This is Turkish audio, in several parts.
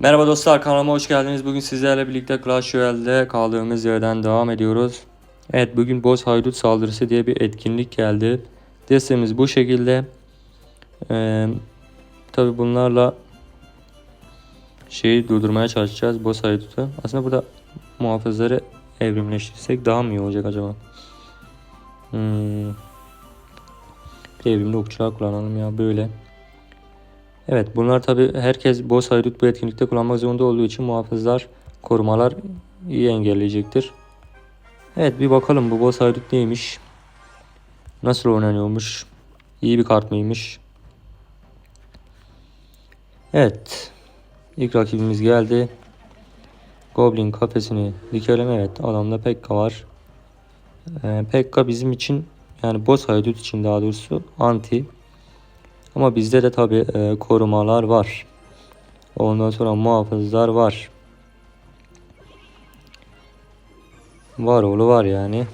Merhaba dostlar kanalıma hoş geldiniz. Bugün sizlerle birlikte Clash Royale'de kaldığımız yerden devam ediyoruz. Evet bugün Boz Haydut saldırısı diye bir etkinlik geldi. Destemiz bu şekilde. Ee, Tabi bunlarla şeyi durdurmaya çalışacağız Boz Haydut'u. Aslında burada muhafızları evrimleştirsek daha mı iyi olacak acaba? Hmm. Bir evrimli okçular kullanalım ya böyle. Evet bunlar tabi herkes boss haydut bu etkinlikte kullanmak zorunda olduğu için muhafızlar korumalar iyi engelleyecektir. Evet bir bakalım bu boss haydut neymiş? Nasıl oynanıyormuş? İyi bir kart mıymış? Evet. İlk rakibimiz geldi. Goblin kafesini dikelim. Evet adamda Pekka var. Ee, Pekka bizim için yani boss haydut için daha doğrusu anti. Ama bizde de tabi e, korumalar var. Ondan sonra muhafızlar var. Var oğlu var yani.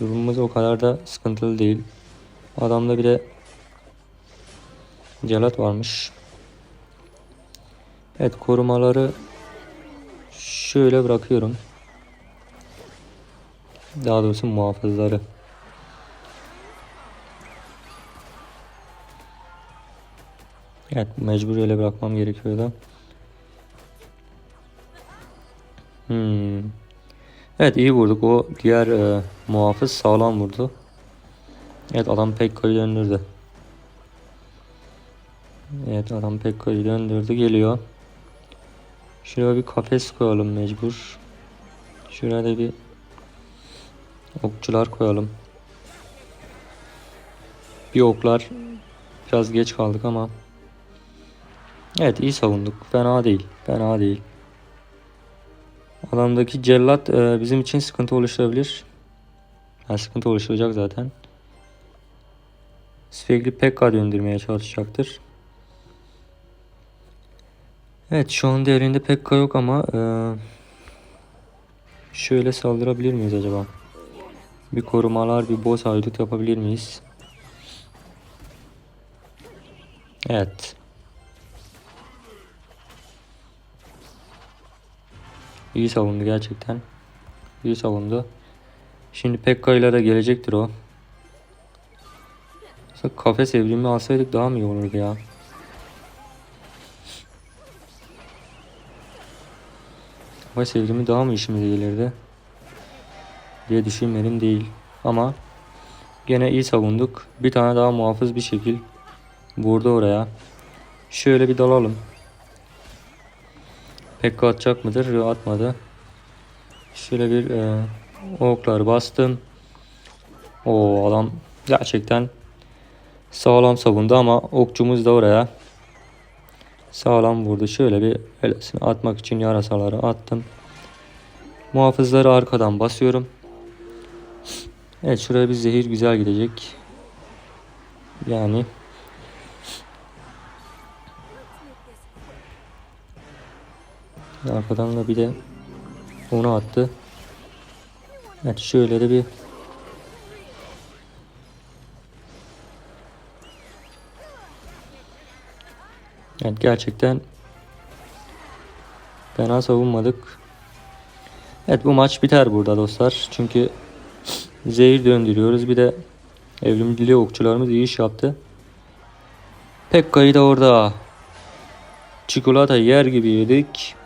Durumumuz o kadar da sıkıntılı değil. Adamda bir de celat varmış. Evet korumaları şöyle bırakıyorum. Daha doğrusu muhafızları. Evet mecbur öyle bırakmam gerekiyordu. Hmm. Evet iyi vurduk. O diğer e, muhafız sağlam vurdu. Evet adam Pekka'yı döndürdü. Evet adam Pekka'yı döndürdü geliyor. Şuraya bir kafes koyalım mecbur. Şuraya da bir okçular koyalım. Bir oklar biraz geç kaldık ama Evet iyi savunduk. Fena değil. Fena değil. Adamdaki cellat e, bizim için sıkıntı oluşturabilir. Yani sıkıntı oluşturacak zaten. Sürekli Pekka döndürmeye çalışacaktır. Evet şu anda elinde Pekka yok ama e, şöyle saldırabilir miyiz acaba? Bir korumalar, bir boss haydut yapabilir miyiz? Evet. İyi savundu gerçekten. İyi savundu. Şimdi Pekka ile gelecektir o. Kafes evrimi alsaydık daha mı iyi olurdu ya? Kafes evrimi daha mı işimize gelirdi? Diye düşünmedim değil. Ama gene iyi savunduk. Bir tane daha muhafız bir şekil vurdu oraya. Şöyle bir dalalım. Pekka atacak mıdır? Yok atmadı. Şöyle bir e, oklar bastım. O adam gerçekten sağlam savundu ama okçumuz da oraya sağlam vurdu. Şöyle bir öylesine atmak için yarasaları attım. Muhafızları arkadan basıyorum. Evet şuraya bir zehir güzel gidecek. Yani Arkadan da bir de onu attı. Evet şöyle de bir Evet gerçekten fena savunmadık. Evet bu maç biter burada dostlar. Çünkü zehir döndürüyoruz. Bir de evrimciliği okçularımız iyi iş yaptı. Pekka'yı da orada çikolata yer gibi yedik.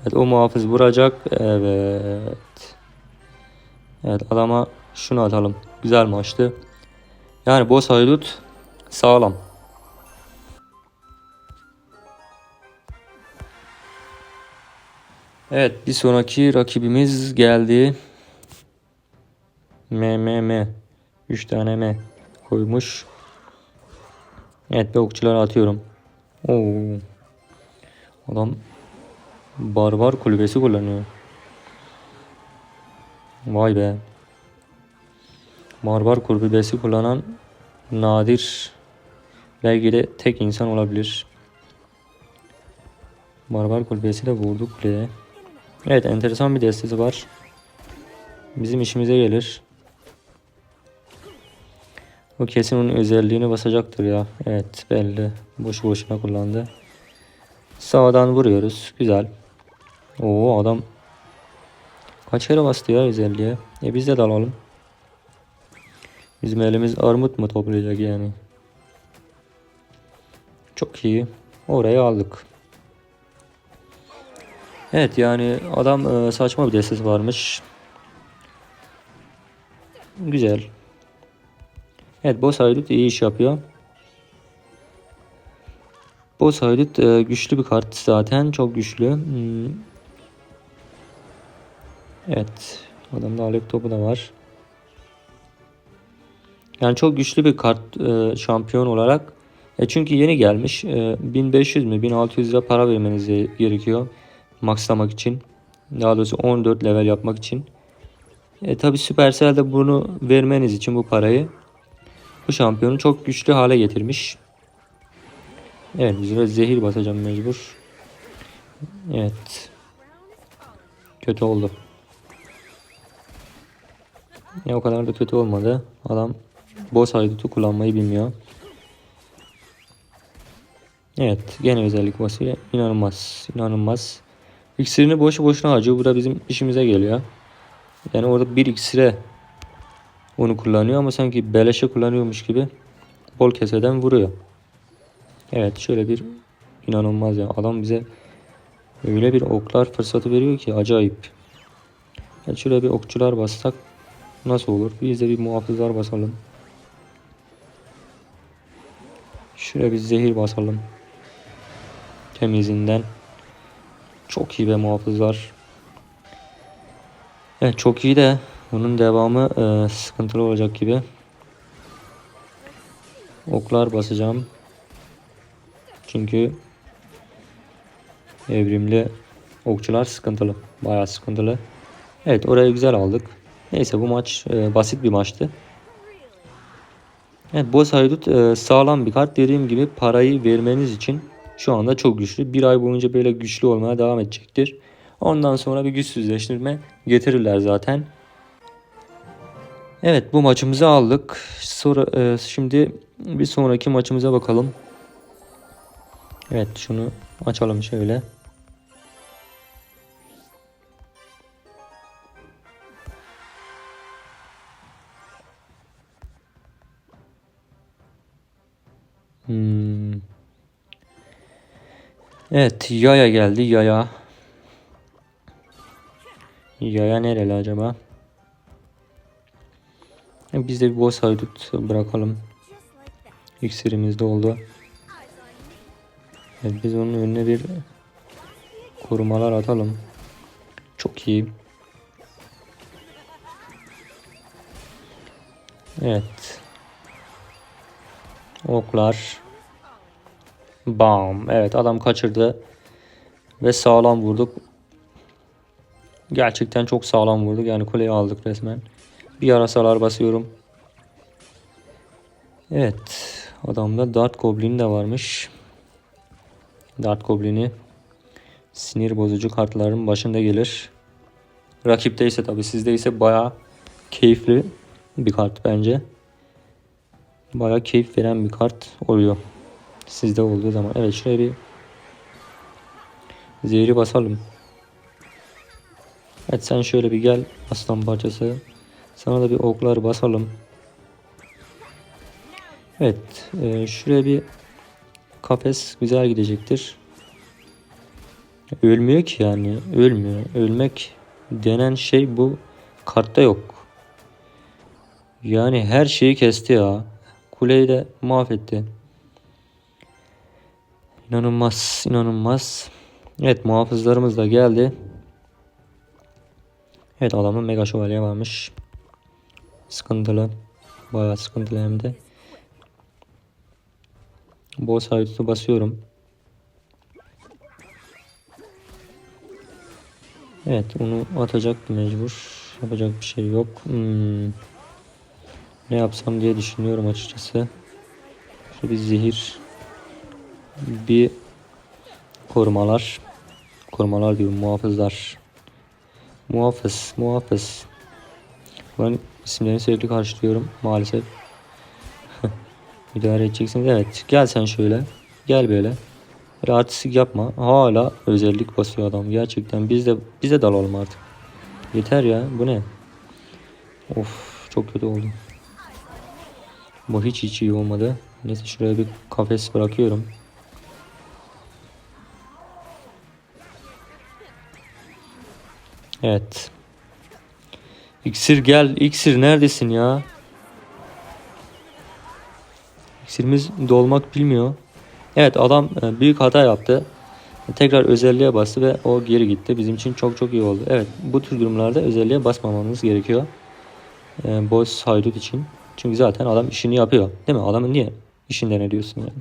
Evet o muhafız vuracak. Evet. Evet adama şunu atalım. Güzel maçtı. Yani boss haydut sağlam. Evet bir sonraki rakibimiz geldi. M M M. 3 tane M koymuş. Evet bir okçuları atıyorum. Oo. Adam Barbar kulübesi kullanıyor. Vay be. Barbar kulübesi kullanan nadir belki de tek insan olabilir. Barbar kulübesi de vurdu kuleye. Evet enteresan bir destesi var. Bizim işimize gelir. O kesin onun özelliğini basacaktır ya. Evet belli. Boş boşuna kullandı. Sağdan vuruyoruz. Güzel. Oo adam kaç kere bastı ya özelliğe. E biz de dalalım. Bizim elimiz armut mu toplayacak yani? Çok iyi. Orayı aldık. Evet yani adam e, saçma bir destesi varmış. Güzel. Evet boss haydut iyi iş yapıyor. Boss haydut e, güçlü bir kart zaten. Çok güçlü. Hmm. Evet. Adamda alev topu da var. Yani çok güçlü bir kart e, şampiyon olarak. E çünkü yeni gelmiş. E, 1500 mi 1600 lira para vermeniz gerekiyor. Maxlamak için. Daha doğrusu 14 level yapmak için. E tabi Supercell de bunu vermeniz için bu parayı bu şampiyonu çok güçlü hale getirmiş. Evet bize zehir basacağım mecbur. Evet. Kötü oldu. Ya o kadar da kötü olmadı. Adam boss haydutu kullanmayı bilmiyor. Evet gene özellik basıyor. İnanılmaz. inanılmaz. İksirini boşu boşuna harcıyor. Bu da bizim işimize geliyor. Yani orada bir iksire onu kullanıyor ama sanki beleşe kullanıyormuş gibi bol keseden vuruyor. Evet şöyle bir inanılmaz ya. Adam bize öyle bir oklar fırsatı veriyor ki acayip. Yani şöyle bir okçular bassak nasıl olur? Biz de bir muhafızlar basalım. Şöyle bir zehir basalım. Temizinden. Çok iyi be muhafızlar. Evet çok iyi de bunun devamı e, sıkıntılı olacak gibi. Oklar basacağım. Çünkü evrimli okçular sıkıntılı. Bayağı sıkıntılı. Evet orayı güzel aldık. Neyse bu maç e, basit bir maçtı. Evet Boss Haydut e, sağlam bir kart. Dediğim gibi parayı vermeniz için şu anda çok güçlü. Bir ay boyunca böyle güçlü olmaya devam edecektir. Ondan sonra bir güçsüzleştirme getirirler zaten. Evet bu maçımızı aldık. Sonra e, şimdi bir sonraki maçımıza bakalım. Evet şunu açalım şöyle. Hmm. Evet yaya geldi yaya. Yaya nereli acaba? Biz de bir boss haydut bırakalım. İksirimiz de oldu. Evet, biz onun önüne bir korumalar atalım. Çok iyi. Evet. Oklar. Bam. Evet adam kaçırdı. Ve sağlam vurduk. Gerçekten çok sağlam vurduk. Yani kuleyi aldık resmen. Bir yarasalar basıyorum. Evet. Adamda Dart Goblin de varmış. Dart Goblin'i sinir bozucu kartların başında gelir. Rakipte ise tabi sizde ise baya keyifli bir kart bence. Baya keyif veren bir kart oluyor. Sizde olduğu zaman. Evet şuraya bir zehri basalım. Evet sen şöyle bir gel aslan parçası. Sana da bir oklar basalım. Evet e, şuraya bir kafes güzel gidecektir. Ölmüyor ki yani ölmüyor. Ölmek denen şey bu kartta yok. Yani her şeyi kesti ya. Kuleyi de mahvetti. İnanılmaz, inanılmaz. Evet muhafızlarımız da geldi. Evet adamın mega şövalye varmış. Sıkıntılı. Bayağı sıkıntılı hem de. Boss haydut'u basıyorum. Evet onu atacak mecbur. Yapacak bir şey yok. Hmm. Ne yapsam diye düşünüyorum açıkçası. Şöyle bir zehir. Bir korumalar. Korumalar diyorum muhafızlar. Muhafız, muhafız. Ben isimlerini sürekli karşılıyorum maalesef. Müdahale edeceksiniz. Evet gel sen şöyle. Gel böyle. Böyle yapma. Hala özellik basıyor adam. Gerçekten biz de bize dalalım artık. Yeter ya. Bu ne? Of çok kötü oldu. Bu hiç hiç iyi olmadı. Neyse şuraya bir kafes bırakıyorum. Evet. İksir gel. İksir neredesin ya? İksirimiz dolmak bilmiyor. Evet adam e, büyük hata yaptı. Tekrar özelliğe bastı ve o geri gitti. Bizim için çok çok iyi oldu. Evet bu tür durumlarda özelliğe basmamamız gerekiyor. E, boss haydut için. Çünkü zaten adam işini yapıyor. Değil mi? Adamın niye işinden ediyorsun yani?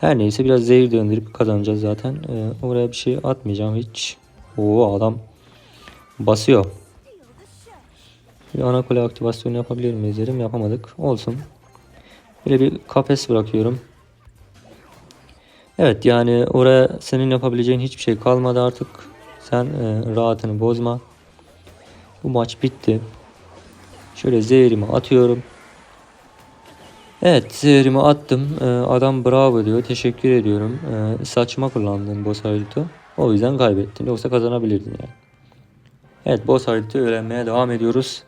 Her neyse biraz zehir döndürüp kazanacağız zaten. E, oraya bir şey atmayacağım hiç. Oo adam basıyor. Bir ana kule aktivasyonu yapabilir miyiz dedim. Yapamadık. Olsun. Böyle bir kafes bırakıyorum. Evet yani oraya senin yapabileceğin hiçbir şey kalmadı artık. Sen e, rahatını bozma. Bu maç bitti. Şöyle zehrimi atıyorum. Evet zehrimi attım. E, adam bravo diyor. Teşekkür ediyorum. E, saçma kullandın boss haritı. O yüzden kaybettin. Yoksa kazanabilirdin yani. Evet boss haritı öğrenmeye devam ediyoruz.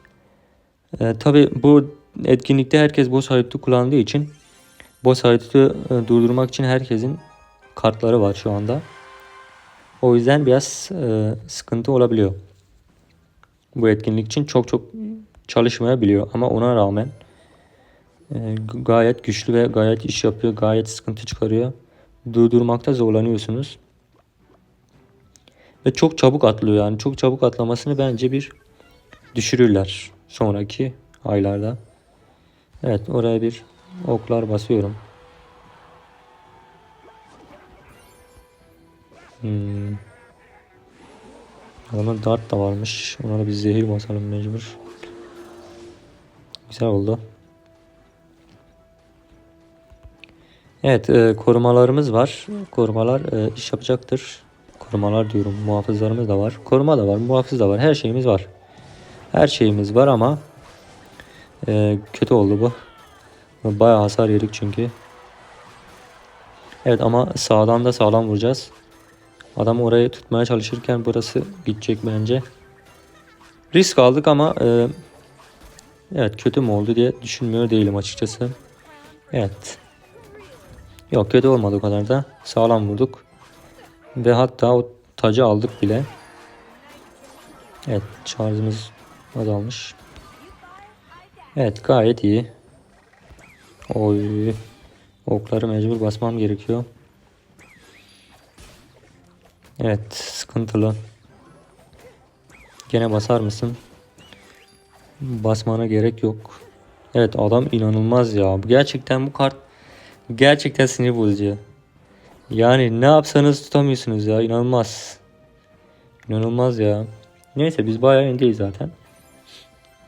E, Tabi bu etkinlikte herkes boss haritı kullandığı için boss haritı e, durdurmak için herkesin kartları var şu anda. O yüzden biraz e, sıkıntı olabiliyor. Bu etkinlik için çok çok çalışmayabiliyor ama ona rağmen e, gayet güçlü ve gayet iş yapıyor, gayet sıkıntı çıkarıyor. Durdurmakta zorlanıyorsunuz. Ve çok çabuk atlıyor yani. Çok çabuk atlamasını bence bir düşürürler sonraki aylarda. Evet oraya bir oklar basıyorum. Hmm. Adamın dart da varmış. Ona da bir zehir basalım mecbur. Güzel oldu. Evet e, korumalarımız var. Korumalar e, iş yapacaktır. Korumalar diyorum muhafızlarımız da var. Koruma da var muhafız da var. Her şeyimiz var. Her şeyimiz var ama e, kötü oldu bu. Bayağı hasar yedik çünkü. Evet ama sağdan da sağlam vuracağız. Adam orayı tutmaya çalışırken burası gidecek bence. Risk aldık ama e, evet kötü mü oldu diye düşünmüyor değilim açıkçası. Evet. Yok kötü olmadı o kadar da. Sağlam vurduk. Ve hatta o tacı aldık bile. Evet şarjımız azalmış. Evet gayet iyi. Oy. Okları mecbur basmam gerekiyor. Evet sıkıntılı. Gene basar mısın? Basmana gerek yok. Evet adam inanılmaz ya. Gerçekten bu kart gerçekten sinir bozucu. Yani ne yapsanız tutamıyorsunuz ya. İnanılmaz. İnanılmaz ya. Neyse biz bayağı öndeyiz zaten.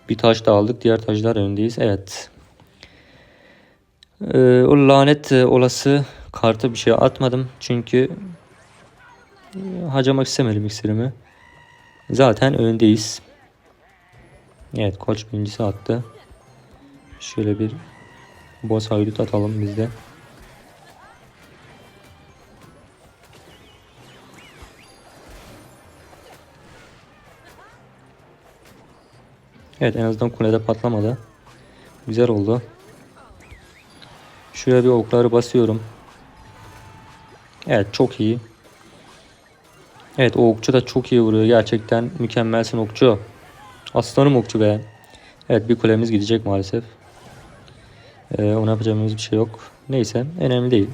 Bir taş da aldık. Diğer taşlar öndeyiz. Evet. Ee, o lanet e, olası kartı bir şey atmadım. Çünkü harcamak istemedim iksirimi. Zaten öndeyiz. Evet koç birincisi attı. Şöyle bir boss haydut atalım biz de. Evet en azından kulede patlamadı. Güzel oldu. Şuraya bir okları basıyorum. Evet çok iyi. Evet o okçu da çok iyi vuruyor. Gerçekten mükemmelsin okçu. Aslanım okçu be. Evet bir kulemiz gidecek maalesef. Ee, ona yapacağımız bir şey yok. Neyse önemli değil.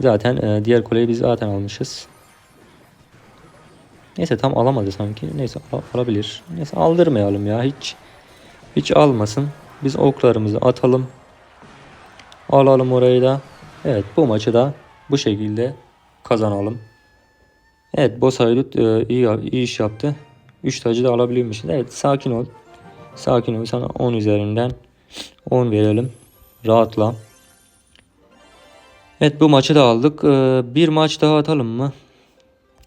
Zaten e, diğer kuleyi biz zaten almışız. Neyse tam alamadı sanki. Neyse al alabilir. Neyse aldırmayalım ya hiç. Hiç almasın. Biz oklarımızı atalım. Alalım orayı da. Evet bu maçı da bu şekilde kazanalım. Evet Boss Haydut e, iyi, iyi iş yaptı. 3 tacı da alabiliyormuşuz. Evet sakin ol. Sakin ol. Sana 10 üzerinden 10 verelim. Rahatla. Evet bu maçı da aldık. E, bir maç daha atalım mı?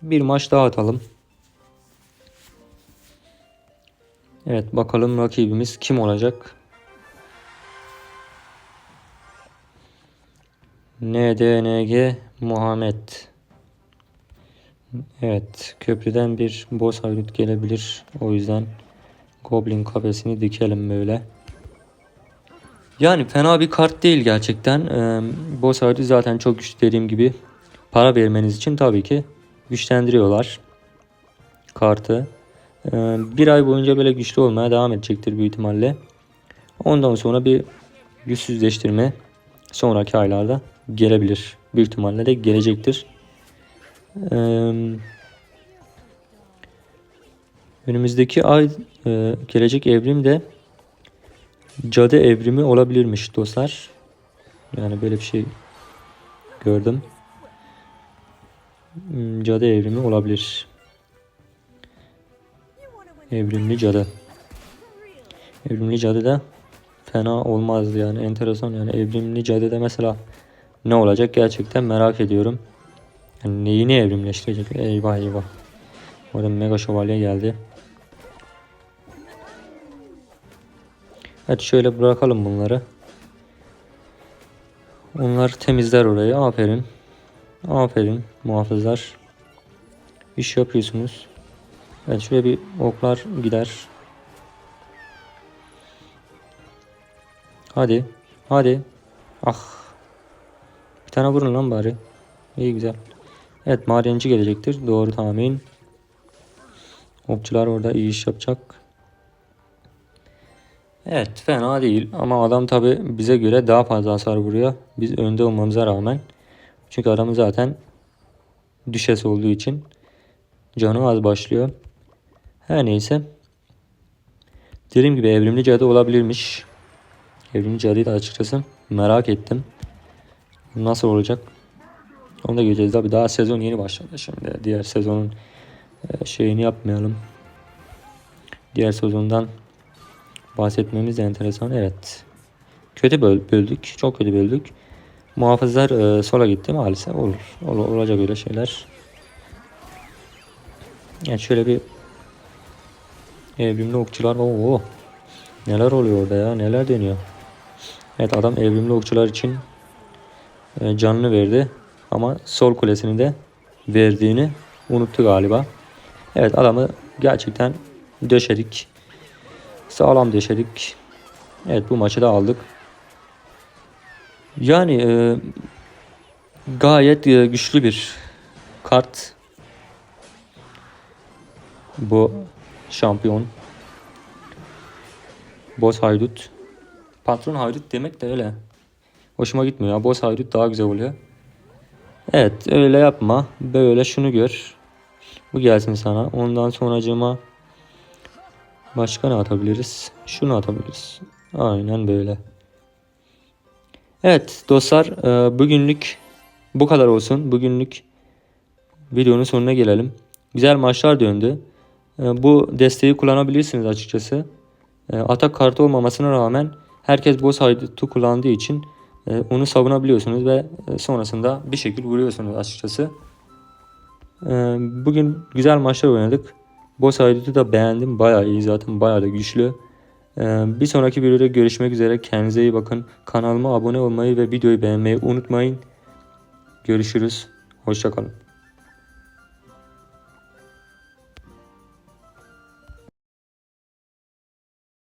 Bir maç daha atalım. Evet bakalım rakibimiz kim olacak? NDNG Muhammed. Evet. Köprüden bir boss haydut gelebilir. O yüzden Goblin kafesini dikelim böyle. Yani fena bir kart değil gerçekten. Ee, boss haydut zaten çok güçlü dediğim gibi. Para vermeniz için tabii ki güçlendiriyorlar kartı. Ee, bir ay boyunca böyle güçlü olmaya devam edecektir büyük ihtimalle. Ondan sonra bir güçsüzleştirme sonraki aylarda gelebilir. Büyük ihtimalle de gelecektir. Önümüzdeki ay e, gelecek evrim de cadı evrimi olabilirmiş dostlar. Yani böyle bir şey gördüm. Hmm, Cadı evrimi olabilir. Evrimli cadı. Evrimli cadı da fena olmaz yani enteresan yani evrimli cadı da mesela ne olacak gerçekten merak ediyorum. Yani neyini evrimleştirecek? Eyvah eyvah. Orada mega şövalye geldi. Hadi şöyle bırakalım bunları. Onlar temizler orayı. Aferin. Aferin muhafızlar. İş yapıyorsunuz. Evet şöyle bir oklar gider. Hadi. Hadi. Ah. Bir tane vurun lan bari. İyi güzel. Evet madenci gelecektir. Doğru tahmin. Okçular orada iyi iş yapacak. Evet fena değil ama adam tabi bize göre daha fazla hasar vuruyor. Biz önde olmamıza rağmen. Çünkü adamın zaten düşes olduğu için canı az başlıyor. Her neyse. Dediğim gibi evrimli cadı olabilirmiş. Evrimli cadıyı da açıkçası merak ettim. Nasıl olacak? Onu da göreceğiz. Tabi daha sezon yeni başladı şimdi. Diğer sezonun e, şeyini yapmayalım. Diğer sezondan bahsetmemiz de enteresan. Evet. Kötü böl böldük. Çok kötü böldük. Muhafızlar e, sola gitti maalesef. Olur. Ol olacak öyle şeyler. Yani şöyle bir evrimli okçular. Oo. Neler oluyor orada ya? Neler dönüyor? Evet adam evrimli okçular için e, canını verdi. Ama sol kulesini de verdiğini unuttu galiba. Evet adamı gerçekten döşedik. Sağlam döşedik. Evet bu maçı da aldık. Yani e, gayet e, güçlü bir kart. Bu şampiyon. Boss haydut. Patron haydut demek de öyle. Hoşuma gitmiyor ya. Boss haydut daha güzel oluyor. Evet öyle yapma. Böyle şunu gör. Bu gelsin sana. Ondan sonracığıma başka ne atabiliriz? Şunu atabiliriz. Aynen böyle. Evet dostlar e, bugünlük bu kadar olsun. Bugünlük videonun sonuna gelelim. Güzel maçlar döndü. E, Bu desteği kullanabilirsiniz açıkçası. E, Atak kartı olmamasına rağmen herkes boss haydutu kullandığı için onu savunabiliyorsunuz ve e, sonrasında bir şekilde vuruyorsunuz açıkçası. E, Bugün güzel maçlar oynadık. Boss haydutu da beğendim. Bayağı iyi zaten. Bayağı da güçlü. E, Bir sonraki videoda görüşmek üzere. Kendinize iyi bakın. Kanalıma abone olmayı ve videoyu beğenmeyi unutmayın. Görüşürüz. Hoşçakalın.